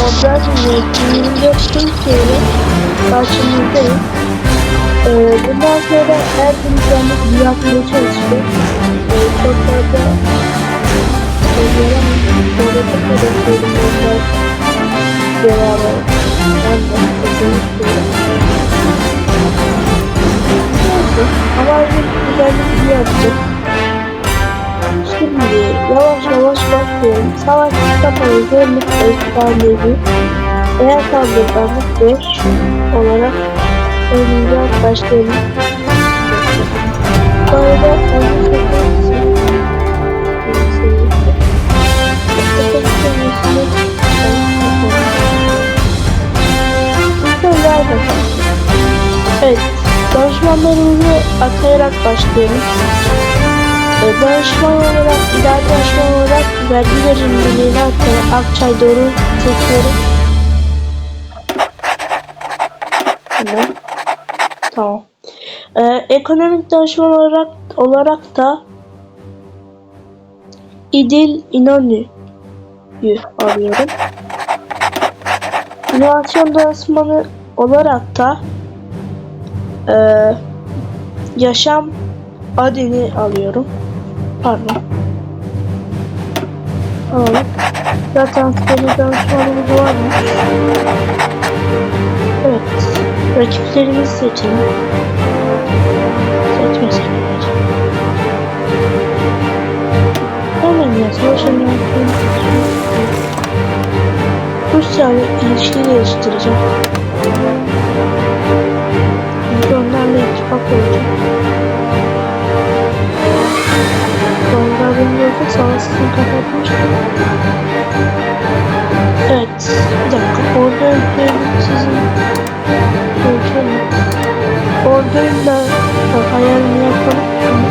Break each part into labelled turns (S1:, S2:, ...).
S1: Modern yönetimiyle Türkiye'yle karşınızdayım. Ee, bundan sonra her gün bir yapmaya çalışacağım. Ee, çok fazla yaramam. Böyle çok fazla sorunlar beraber. Ben de. Neyse. Ama artık güzellik bir yapacağım. Şimdi yavaş yavaş başlıyorum. Savaş kapalı zorluk efsanevi. Eğer saldırganlık 5 olarak oyuncuya başlayalım. Bu arada oyun seviyesi Evet, danışmanlarımızı atayarak başlayalım. Danışman olarak, idari danışman olarak vergi verimliliğini atarak Akçay doğru seçiyorum. Tamam. Tamam. Ee, ekonomik danışman olarak olarak da İdil İnönü'yü alıyorum. İnovasyon danışmanı olarak da eee Yaşam Adin'i alıyorum. Pardon. Alalım. Zaten siteli danışmanımız varmış. Evet. Rakiplerimizi seçelim. Seçmesek bence. Hemen ya savaşın Rusya ile ilişki geliştireceğim. Sonra benim yoksa savaşsızın kapatmıştım. Evet. Bir dakika. Orada sizin. Görüşelim. Orduyla da hayalini yapalım.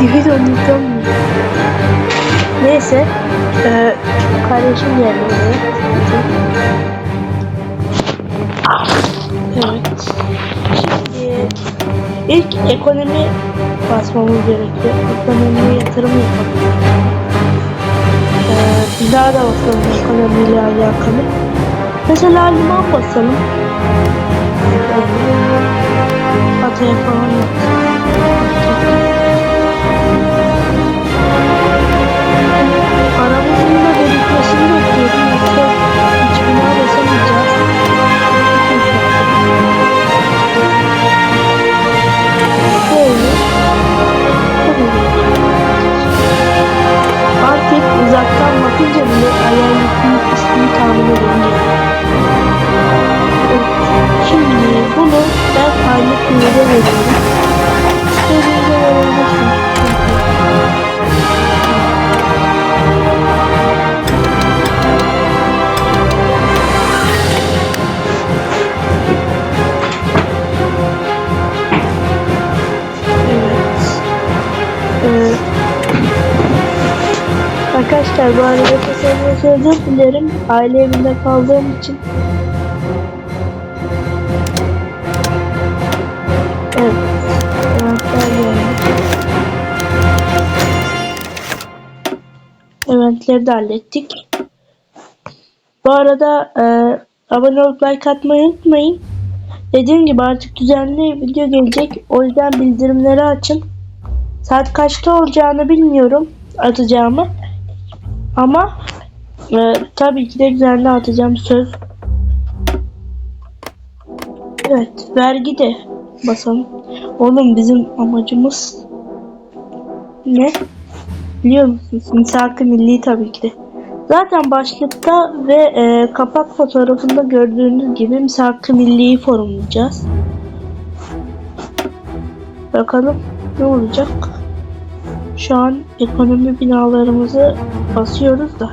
S1: Videoyu durdurdum. Neyse. Ee, kardeşim geldi oraya. Evet. Şimdi ilk ekonomi basmamız gerekiyor. Ekonomiye yatırım yapalım. Ee, bir daha da basalım ekonomiyle alakalı. Mesela liman basalım. Hataya falan yok. Arkadaşlar bu arada tasarımda özür dilerim. Aile evinde kaldığım için. Evet. Eventleri de hallettik. Bu arada e, abone olup like atmayı unutmayın. Dediğim gibi artık düzenli video gelecek. O yüzden bildirimleri açın. Saat kaçta olacağını bilmiyorum atacağımı. Ama e, tabii ki de düzenli atacağım söz. Evet vergi de basalım. Oğlum bizim amacımız ne? Biliyor musunuz? Misak-ı milli tabii ki de. Zaten başlıkta ve e, kapak fotoğrafında gördüğünüz gibi misak-ı milliyi forumlayacağız. Bakalım ne olacak? Şu an ekonomi binalarımızı basıyoruz da.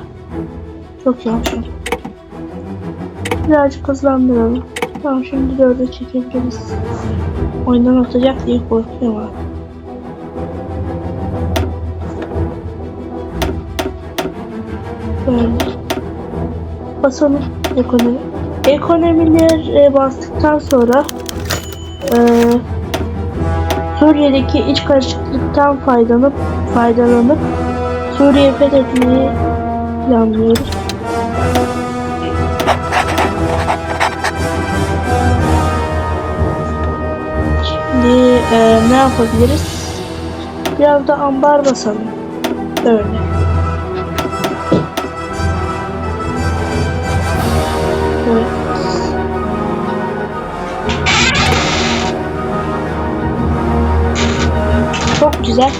S1: Çok yavaş. Birazcık hızlandıralım. Tamam şimdi dörde çekebiliriz. Oyundan atacak diye korkuyorum abi. Böyle. Basalım ekonomi. Ekonomiler e, bastıktan sonra e, Suriye'deki iç karışıklıktan faydalanıp faydalanıp Suriye fethetmeyi planlıyoruz. Şimdi e, ne yapabiliriz? Biraz da ambar basalım. Böyle. Çok güzel.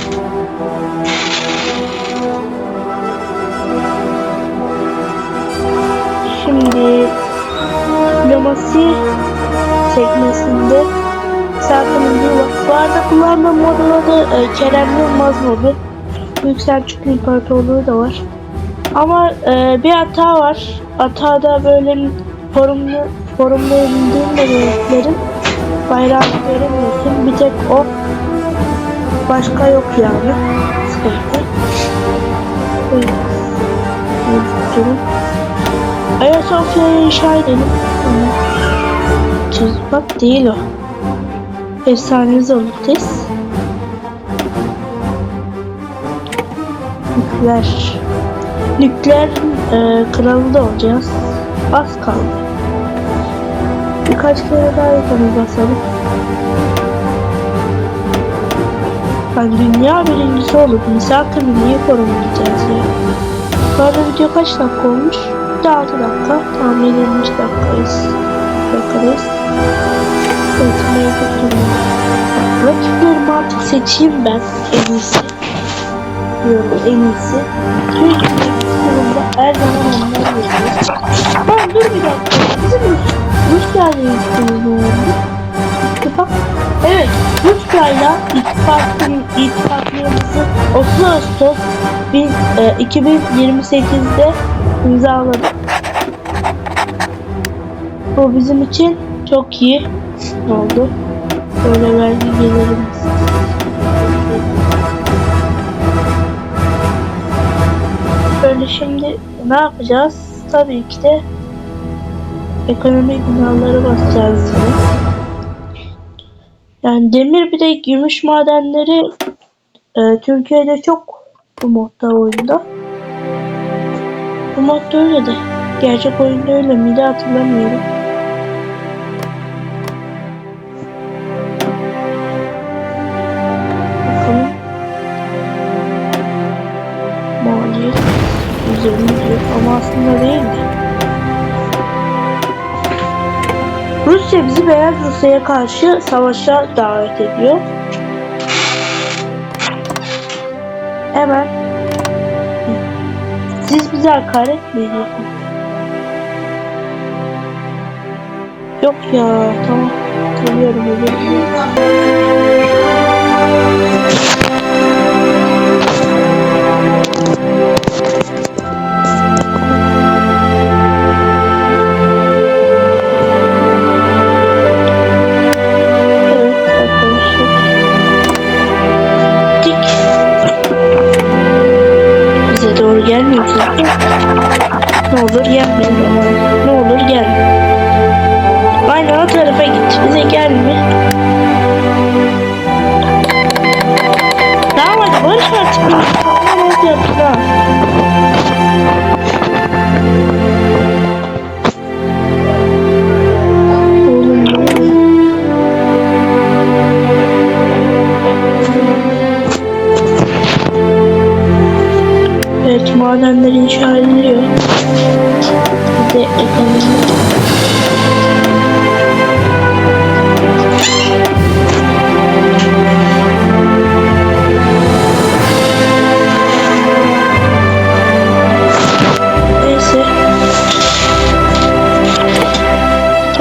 S1: Şimdi diplomasi sekmesinde Serkan'ın bir var. Bu arada kullandığım modun adı e, Kerem Yılmaz modu. Büyük Selçuklu İmparatorluğu da var. Ama e, bir hata var. Hatada böyle forumlu forumda indirmediklerin bayrağını göremiyorsun. Bir tek o. Başka yok yani. Sıkıntı. Evet. Ayasofya'yı inşa edelim. Çizpak değil o. Efsane Zolutes. Nükleer. Nükleer e, kralı da olacağız. Az kaldı. Birkaç kere daha yapalım basalım. Ben dünya birincisi olup misafir milliyi korunacağız ya. Bu arada video kaç dakika olmuş? Bir de 6 dakika. Tam 25 dakikayız. Dakikadayız. Evet, mevcut. Rakiplerimi artık seçeyim ben en iyisi. Diyorum en iyisi. Çünkü durumda her zaman onlar geliyor. Ben dur bir dakika. Bizim Rus, Rusya ile ilgili ne? İttifak. Evet, Rusya'yla ittifakın, ittifaklığımızı 30 Ağustos bin, e, 2028'de imzaladık. Bu bizim için çok iyi oldu. Böyle vergi gelirimiz. Böyle şimdi ne yapacağız? Tabii ki de ekonomik binaları basacağız yine. Yani demir bir de gümüş madenleri e, Türkiye'de çok bu modda oyunda. Bu modda öyle de. Gerçek oyunda öyle miydi hatırlamıyorum. Beyaz Rusya'ya karşı savaşa davet ediyor. Hemen siz bize hakaret mi ediyorsunuz? Yok ya tamam. Özür Thank you.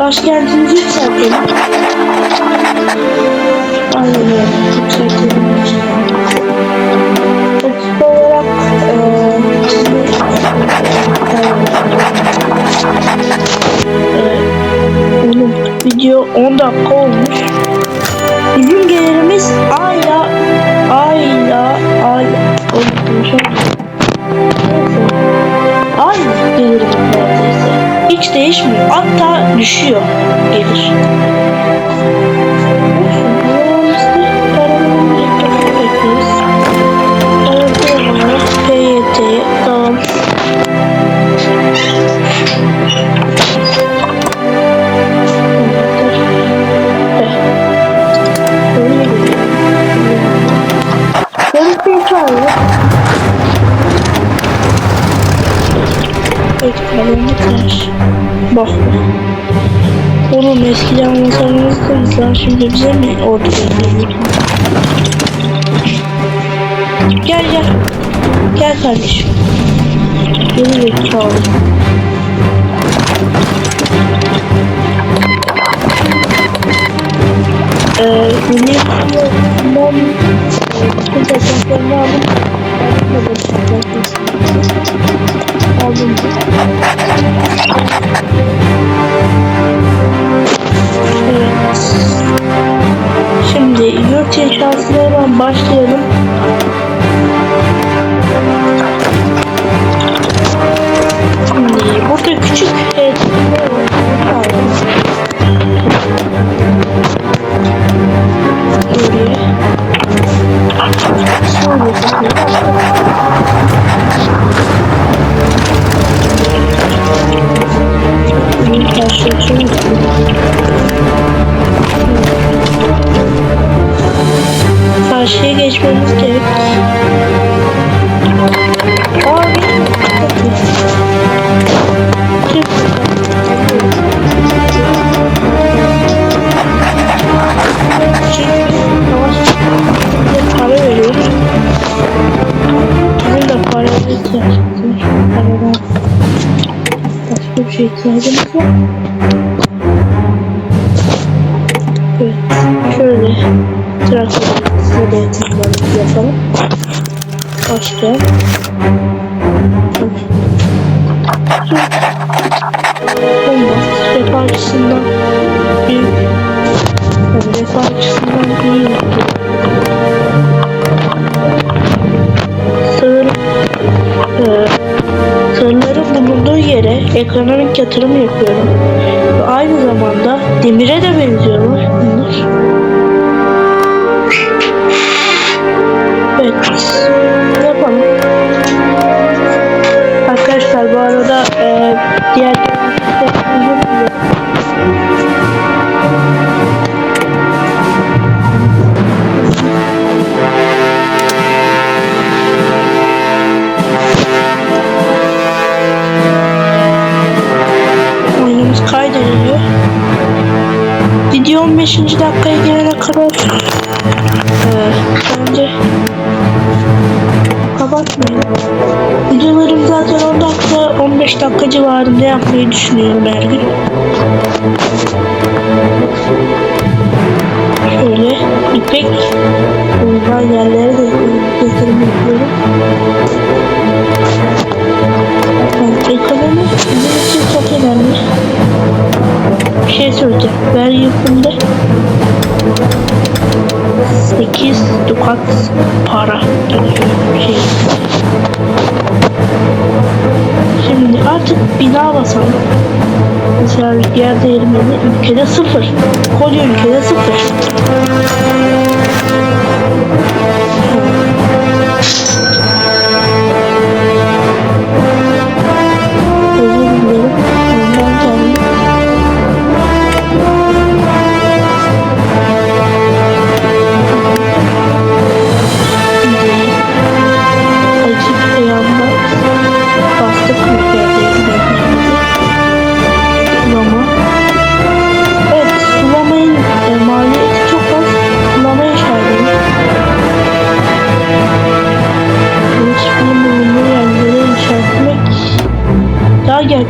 S1: Başkentimizi yükseltelim. Aynen öyle. Yükseltelim. Ekip olarak eee, şimdi, eee, video 10 dakika olmuş. Değişmiyor. Hatta düşüyor gelir. Evet, kalemli tıraş. Bak bak. Oğlum eskiden masamızda lan şimdi bize mi ordu geliyor? Gel gel. Gel kardeşim. Geri zekalı. Eee, yeni ben bütün tasarımlarını aldım. Aldım. Evet. Şimdi yurt yaşantısına başlayalım. Karşıya geçmemiz gerek. Aa, şey ihtiyacımız var. Evet. Şöyle traktörümüzü de yatırımlarımızı yapalım. Başka. Olmaz. Refah açısından büyük. Yani refah açısından büyük. Sığır, e, sığırların bulunduğu yere ekonomik yatırım yapıyorum. Ve aynı zamanda demire de benziyorlar. Bence kapatmayın. Videolarım zaten 10 dakika 15 dakika civarında yapmayı düşünüyorum her gün. Şöyle ipek uygun yerlere de yatırım yapıyorum. Yani ekonomi bizim çok önemli. Bir şey söyleyeceğim. Vergi yükümde 8 dukat para şey. Şimdi artık bina basalım. Mesela yer değirmeni ülkede sıfır. Koca ülkede sıfır.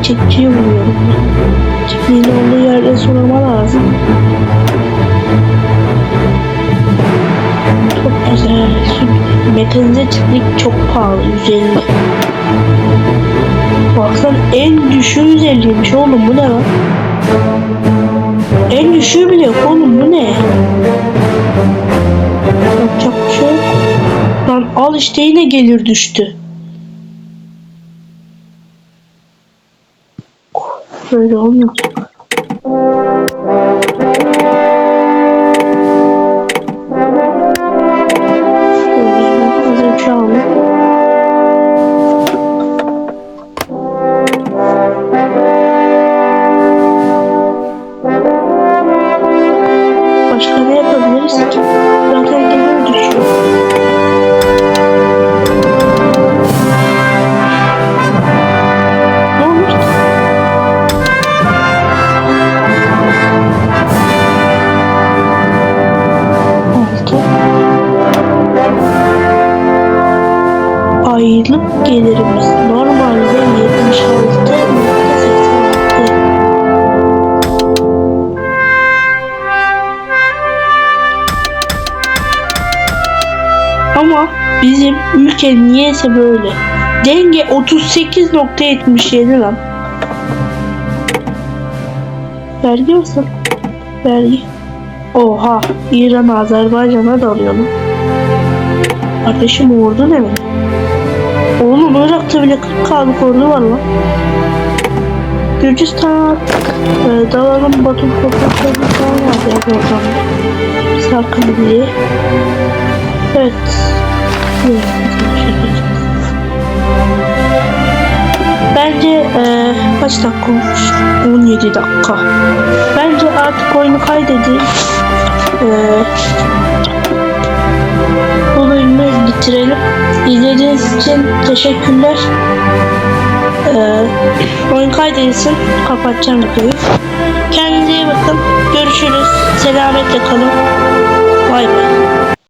S1: çekiciyi buluyorum. Çekicinin olduğu yerde sorma lazım. Çok güzel. Mekanize çiftlik çok pahalı. 150. Baksan en düşüğü 150'ymiş oğlum bu ne lan? En düşüğü bile yok oğlum bu ne? Yapacak bir şey yok. Lan al işte yine gelir düştü. Böyle olmayacak. Şöyle bizim ülke niyeyse böyle. Denge 38.77 lan. Vergi nasıl? Vergi. Oha. İran Azerbaycan'a da alıyor lan. Kardeşim ordu ne mi? Oğlum Irak'ta bile 40 kalık ordu var lan. Gürcistan e, dalalım Batum topraklarını falan var ya oradan. Sarkın Birliği. Evet. Bence e, kaç dakika olmuş? 17 dakika. Bence artık oyunu kaydedin. E, bölümü bitirelim. İzlediğiniz için teşekkürler. E, oyun kaydedilsin. Kapatacağım videoyu. Kendinize iyi bakın. Görüşürüz. Selametle kalın. Bay bay.